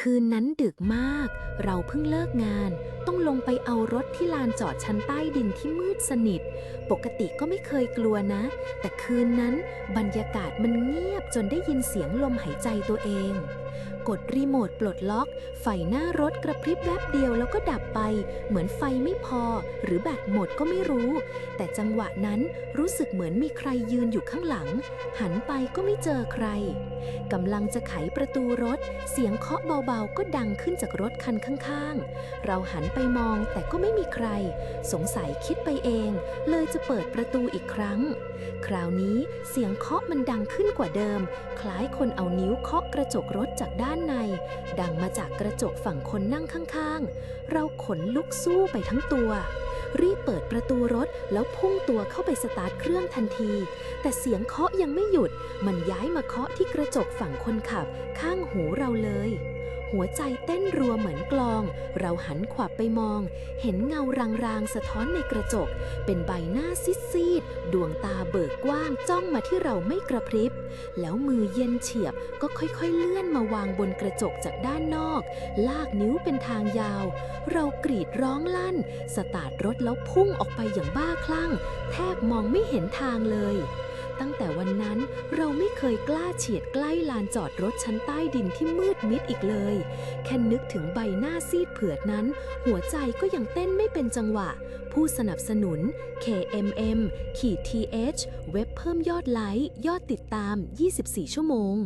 คืนนั้นดึกมาก เราเพิ่งเลิกงาน ต้องลงไปเอารถที่ลานจอดชั้นใต้ดินที่มืดสนิท ปกติก็ไม่เคยกลัวนะ แต่คืนนั้นบรรยากาศมันเงียบจนได้ยินเสียงลมหายใจตัวเอง กดรีโมทปลดล็อก ไฟหน้ารถกระพริบแวบเดียวแล้วก็ดับไป เหมือนไฟไม่พอ หรือแบตหมดก็ไม่รู้ แต่จังหวะนั้นรู้สึกเหมือนมีใครยืนอยู่ข้างหลัง หันไปก็ไม่เจอใครกำลังจะไขประตูรถ เสียงเคาะเบาๆ ก็ดังขึ้นจากรถคันข้างๆ เราหันไปมองแต่ก็ไม่มีใคร สงสัยคิดไปเอง เลยจะเปิดประตูอีกครั้ง คราวนี้เสียงเคาะมันดังขึ้นกว่าเดิม คล้ายคนเอานิ้วเคาะกระจกรถจากจากด้านใน ดังมาจากกระจกฝั่งคนนั่งข้างๆ เราขนลุกสู้ไปทั้งตัว รีบเปิดประตูรถแล้วพุ่งตัวเข้าไปสตาร์ทเครื่องทันที แต่เสียงเคาะยังไม่หยุด มันย้ายมาเคาะที่กระจกฝั่งคนขับ ข้างหูเราเลย หัวใจเต้นรัวเหมือนกลอง เราหันขวับไปมอง เห็นเงารางๆสะท้อนในกระจก เป็นใบหน้าซีดๆดวงตาเบิกกว้างจ้องมาที่เราไม่กระพริบ แล้วมือเย็นเฉียบก็ค่อยๆเลื่อนมาวางบนกระจกจากด้านนอก ลากนิ้วเป็นทางยาว เรากรีดร้องลั่น สตาร์ทรถแล้วพุ่งออกไปอย่างบ้าคลั่ง แทบมองไม่เห็นทางเลย ตั้งแต่วันนั้นเราไม่เคยกล้าเฉียดใกล้ลานจอดรถชั้นใต้ดินที่มืดมิดอีกเลย แค่นึกถึงใบหน้าซีดเผือดนั้น หัวใจก็ยังเต้นไม่เป็นจังหวะ ผู้สนับสนุน KMM ขีด TH เว็บเพิ่มยอดไลค์ ยอดติดตาม 24 ชั่วโมง